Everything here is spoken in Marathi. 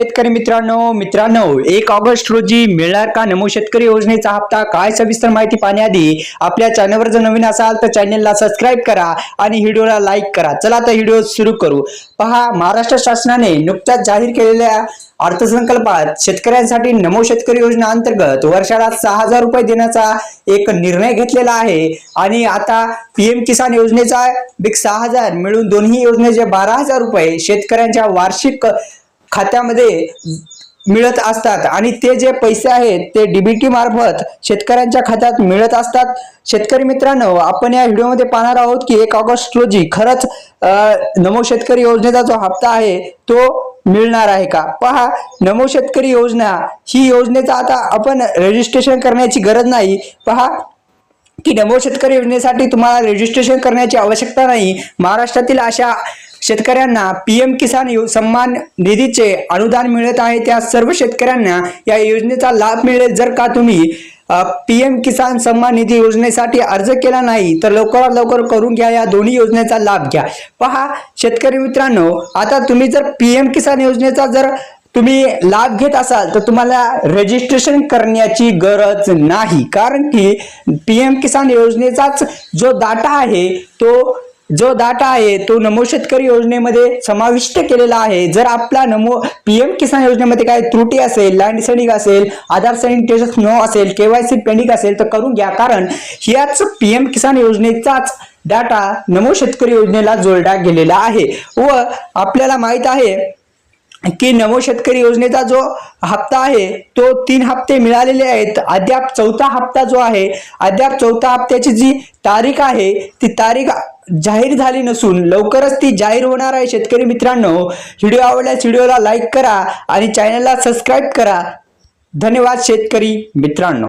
शेतकरी मित्रांनो मित्रांनो एक ऑगस्ट रोजी मिळणार का नमो शेतकरी योजनेचा हप्ता काय सविस्तर माहिती पाहण्याआधी आपल्या चॅनलवर जर नवीन असाल तर चॅनलला सबस्क्राईब करा आणि व्हिडिओला लाईक करा. चला तर व्हिडिओ सुरू करू. पहा महाराष्ट्र शासनाने नुकत्याच जाहीर केलेल्या अर्थसंकल्पात शेतकऱ्यांसाठी नमो शेतकरी योजना अंतर्गत वर्षाला सहा हजार रुपये देण्याचा एक निर्णय घेतलेला आहे. आणि आता पीएम किसान योजनेचा बिग सहा हजार मिळून दोन्ही योजनेचे बारा हजार रुपये शेतकऱ्यांच्या वार्षिक खात्यामध्ये मिळत असतात. आणि ते जे पैसे आहेत ते डीबीटी मार्फत शेतकऱ्यांच्या खात्यात मिळत असतात. शेतकरी मित्रांनो आपण या व्हिडिओमध्ये पाहणार आहोत की एक ऑगस्ट रोजी खरंच नमो शेतकरी योजनेचा जो हप्ता आहे तो मिळणार आहे का? पहा नमो शेतकरी योजना ही योजनेचा आता आपण रजिस्ट्रेशन करण्याची गरज नाही. पहा की नमो शेतकरी योजनेसाठी तुम्हाला रजिस्ट्रेशन करण्याची आवश्यकता नाही. महाराष्ट्रातील अशा शेतकऱ्यांना पीएम किसान सम्मान सन्मान निधीचे अनुदान मिळत आहे. त्या सर्व शेतकऱ्यांना या योजनेचा लाभ मिळेल. जर का तुम्ही पीएम किसान सन्मान निधी योजनेसाठी अर्ज केला नाही तर लवकरात लवकर करून घ्या. या दोन्ही योजनेचा लाभ घ्या. पहा शेतकरी मित्रांनो आता तुम्ही जर पीएम किसान योजनेचा जर तुम्ही लाभ घेत असाल तर तुम्हाला रजिस्ट्रेशन करण्याची गरज नाही. कारण की पीएम किसान योजनेचाच जो डाटा आहे तो जो डाटा आहे तो नमो शेतकरी योजनेमध्ये समाविष्ट केलेला आहे. जर आपला नमो पीएम किसान योजनेमध्ये काय त्रुटी असेल लँड सैनिक असेल आधार सेडिंग नो असेल केवायसी पेंडिंग असेल तर करून घ्या. कारण ह्याच पीएम किसान योजनेचाच डाटा नमो शेतकरी योजनेला जोडला गेलेला आहे. व आपल्याला माहीत आहे की नवो शेतकरी योजनेचा जो हप्ता आहे तो तीन हप्ते मिळालेले आहेत. अद्याप चौथा हप्ता जो आहे अद्याप चौथा हप्त्याची जी तारीख आहे ती तारीख जाहीर झाली नसून लवकरच ती जाहीर होणार आहे शेतकरी मित्रांनो. व्हिडिओ आवडल्यास व्हिडिओला लाईक करा आणि चॅनलला सबस्क्राईब करा. धन्यवाद शेतकरी मित्रांनो.